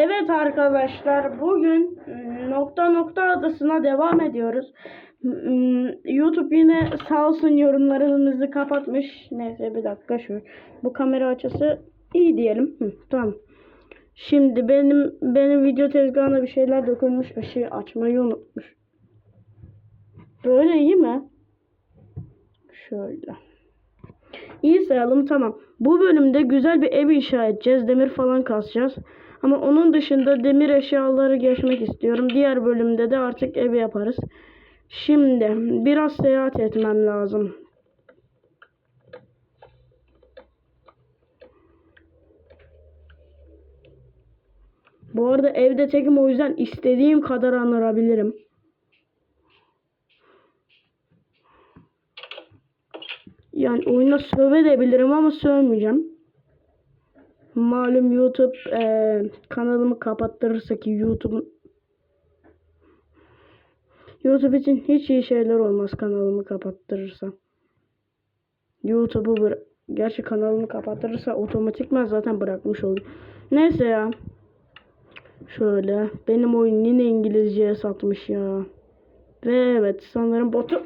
Evet arkadaşlar bugün ım, nokta nokta adasına devam ediyoruz. YouTube yine sağ olsun yorumlarımızı kapatmış. Neyse bir dakika şu. Bu kamera açısı iyi diyelim. Hı, tamam. Şimdi benim benim video tezgahına bir şeyler dökülmüş. Işığı açmayı unutmuş. Böyle iyi mi? Şöyle. İyi sayalım tamam. Bu bölümde güzel bir ev inşa edeceğiz. Demir falan kasacağız. Ama onun dışında demir eşyaları geçmek istiyorum. Diğer bölümde de artık ev yaparız. Şimdi biraz seyahat etmem lazım. Bu arada evde tekim o yüzden istediğim kadar anırabilirim. Yani oyuna sövebilirim ama sövmeyeceğim. Malum YouTube eee, kanalımı kapattırırsa ki YouTube'un YouTube için hiç iyi şeyler olmaz kanalımı kapattırırsa. YouTube'u bıra- Gerçi kanalımı kapattırırsa otomatikman zaten bırakmış olur. Neyse ya. Şöyle. Benim oyun yine İngilizceye satmış ya. Ve evet sanırım botu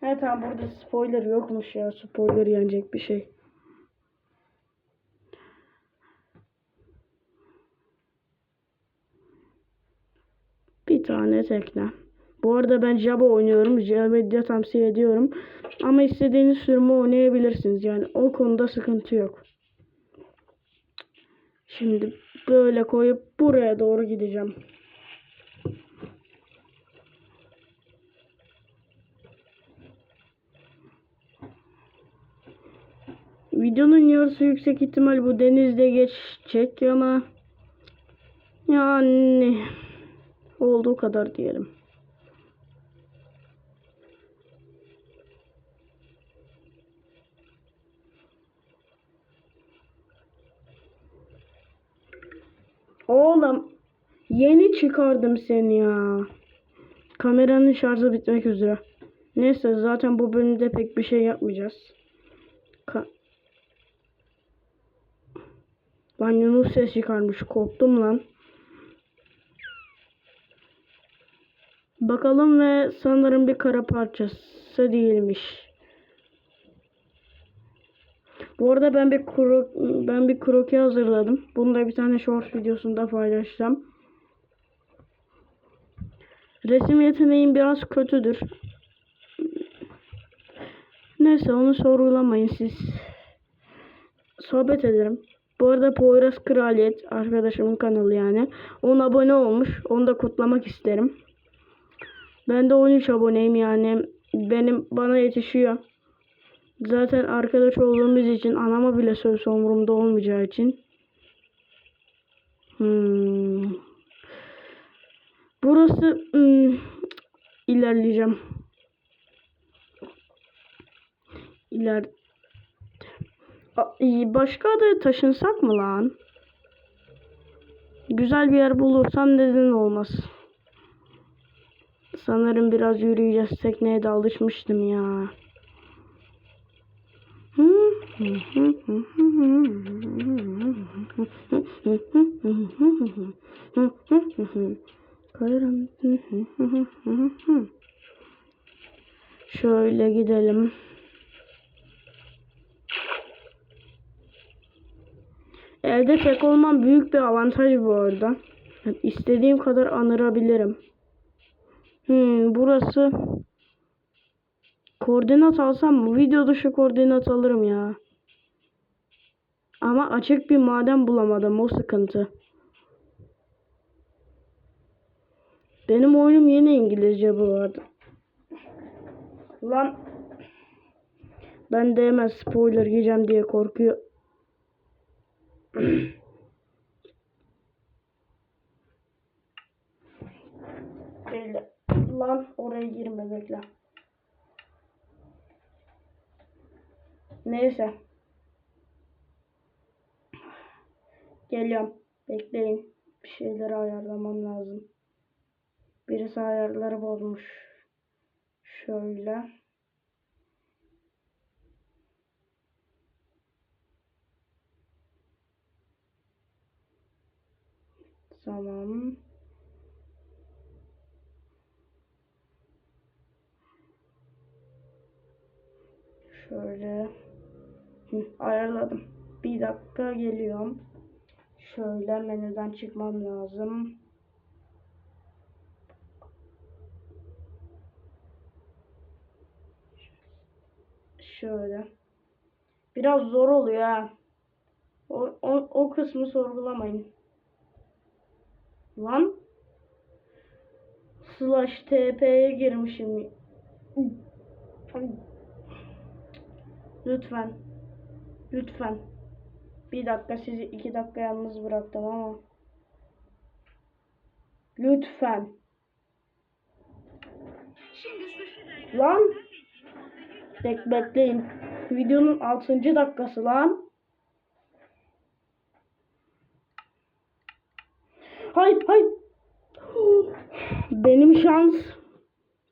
He tamam burada spoiler yokmuş ya. Spoiler yenecek bir şey. Tane tekne. Bu arada ben Java oynuyorum. Java tavsiye ediyorum. Ama istediğiniz sürümü oynayabilirsiniz. Yani o konuda sıkıntı yok. Şimdi böyle koyup buraya doğru gideceğim. Videonun yarısı yüksek ihtimal bu denizde geçecek ama yani olduğu kadar diyelim. Oğlum yeni çıkardım seni ya. Kameranın şarjı bitmek üzere. Neyse zaten bu bölümde pek bir şey yapmayacağız. Ka Lan Yunus ses çıkarmış. Korktum lan. Bakalım ve sanırım bir kara parçası değilmiş. Bu arada ben bir kro ben bir kroki hazırladım. Bunu da bir tane short videosunda paylaşacağım. Resim yeteneğim biraz kötüdür. Neyse onu sorgulamayın siz. Sohbet ederim. Bu arada Poyraz Kraliyet arkadaşımın kanalı yani. 10 abone olmuş. Onu da kutlamak isterim. Ben de 13 aboneyim yani. Benim bana yetişiyor. Zaten arkadaş olduğumuz için anama bile söz umurumda olmayacağı için. Hmm. Burası hmm, ilerleyeceğim. İler iyi, Başka adaya taşınsak mı lan? Güzel bir yer bulursam neden olmaz. Sanırım biraz yürüyeceğiz. Tekneye de alışmıştım ya. Şöyle gidelim. Evde tek olmam büyük bir avantaj bu arada. İstediğim kadar anırabilirim. Hmm, burası koordinat alsam mı? Video dışı koordinat alırım ya. Ama açık bir maden bulamadım. O sıkıntı. Benim oyunum yine İngilizce bu arada. Lan ben de hemen spoiler yiyeceğim diye korkuyor. Belli. Lan oraya girme bekle. Neyse. Geliyorum. Bekleyin. Bir şeyleri ayarlamam lazım. Birisi ayarları bozmuş. Şöyle. Tamam. Şöyle Hı, ayarladım. Bir dakika geliyorum. Şöyle menüden çıkmam lazım. Şöyle. Biraz zor oluyor ha. O, o, o kısmı sorgulamayın. Lan. Slash TP'ye girmişim. Lütfen. Lütfen. Bir dakika sizi iki dakika yalnız bıraktım ama. Lütfen. Lan. Bek bekleyin. Videonun 6. dakikası lan. Hay hay. Benim şans.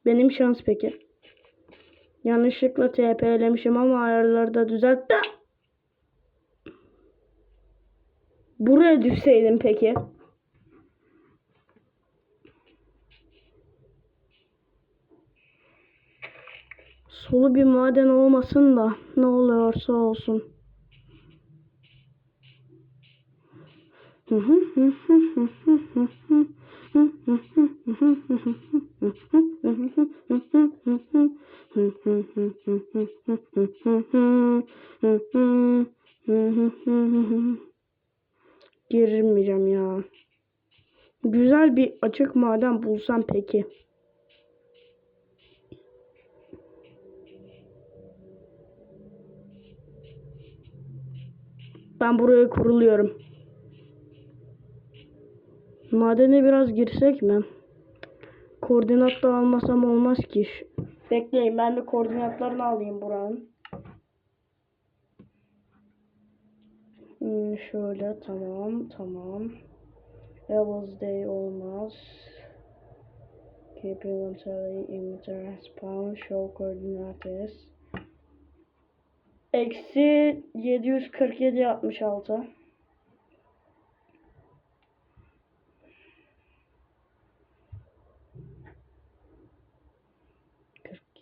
Benim şans peki. Yanlışlıkla TP'lemişim ama ayarları da düzeltti. Buraya düşseydim peki. Solu bir maden olmasın da ne oluyorsa olsun. Girmeyeceğim ya. Güzel bir açık maden bulsam peki. Ben buraya kuruluyorum. Madene biraz girsek mi? Koordinat da almasam olmaz ki. Bekleyin ben bir koordinatlarını alayım buranın. Hmm, şöyle tamam tamam. Levels day olmaz. Keep inventory inventory spawn show coordinates. Eksi 747 66.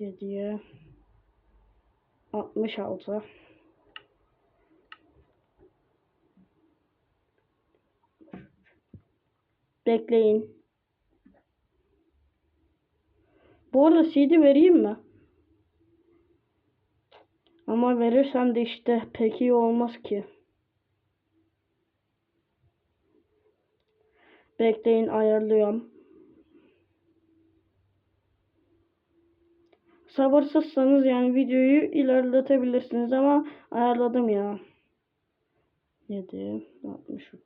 Kırk yediye altmış altı. Bekleyin. Bu arada CD vereyim mi? Ama verirsem de işte pek iyi olmaz ki. Bekleyin ayarlıyorum. Sabırsızsanız yani videoyu ilerletebilirsiniz ama ayarladım ya. 7 63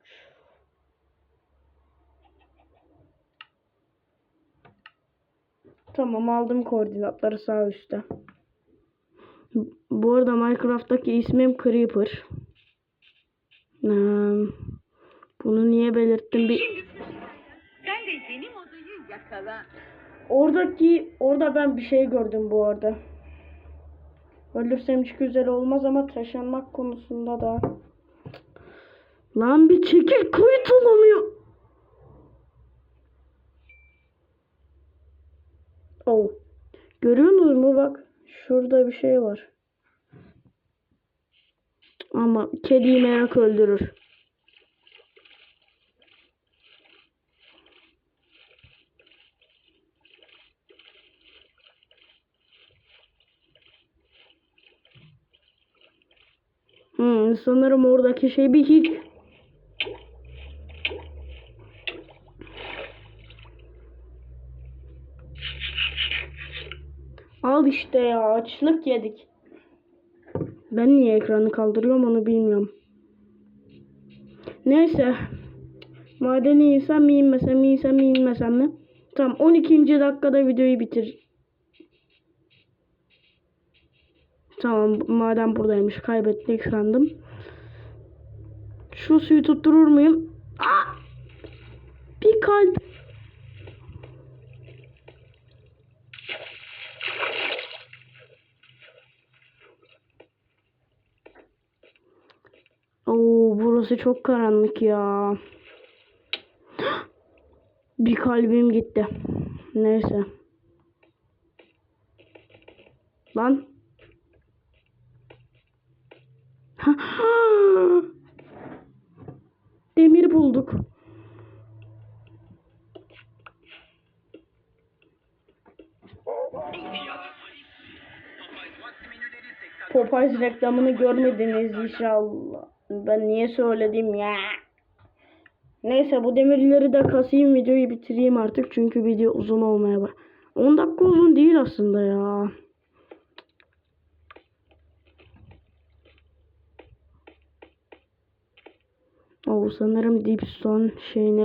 Tamam aldım koordinatları sağ üstte. Bu arada Minecraft'taki ismim Creeper. Ee, bunu niye belirttim bir. Sen de benim odayı yakala. Oradaki orada ben bir şey gördüm bu arada. Ölürsem hiç güzel olmaz ama taşınmak konusunda da. Lan bir çekil kuyut olamıyor. Oh. Görüyorsunuz mu bak. Şurada bir şey var. Ama kediyi merak öldürür. Hmm, sanırım oradaki şey bir hiç. Al işte ya açlık yedik. Ben niye ekranı kaldırıyorum onu bilmiyorum. Neyse. Madeni insem mi inmesem mi insem mi inmesem mi? Tamam 12. dakikada videoyu bitir. Tamam madem buradaymış kaybettik sandım. Şu suyu tutturur muyum? Aa! Bir kalp. Oo burası çok karanlık ya. Bir kalbim gitti. Neyse. Lan. Demir bulduk. Popeyes reklamını görmediniz inşallah. Ben niye söyledim ya? Neyse bu demirleri de kasayım videoyu bitireyim artık çünkü video uzun olmaya bak. 10 dakika uzun değil aslında ya. O sanırım dipstone şeyine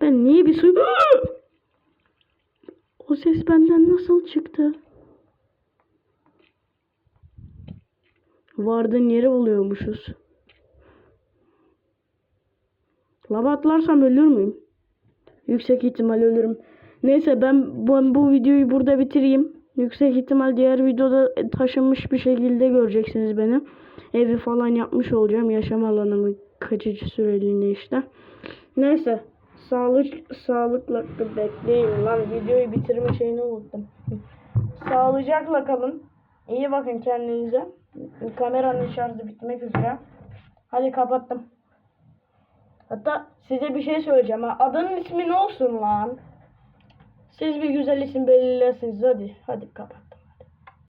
ben niye bir su O ses benden nasıl çıktı? Vardığın yeri buluyormuşuz. Lava atlarsam ölür müyüm? Yüksek ihtimal ölürüm. Neyse ben bu, bu videoyu burada bitireyim. Yüksek ihtimal diğer videoda taşınmış bir şekilde göreceksiniz beni. Evi falan yapmış olacağım. Yaşam alanımı kaçıcı süreliğine işte. Neyse. Sağlık sağlıkla bekleyin lan videoyu bitirme şeyini unuttum. Sağlıcakla kalın. İyi bakın kendinize. Kameranın şarjı bitmek üzere. Hadi kapattım. Hatta size bir şey söyleyeceğim ha. Adının ismi ne olsun lan? Siz bir güzel isim belirlersiniz hadi. Hadi kapat.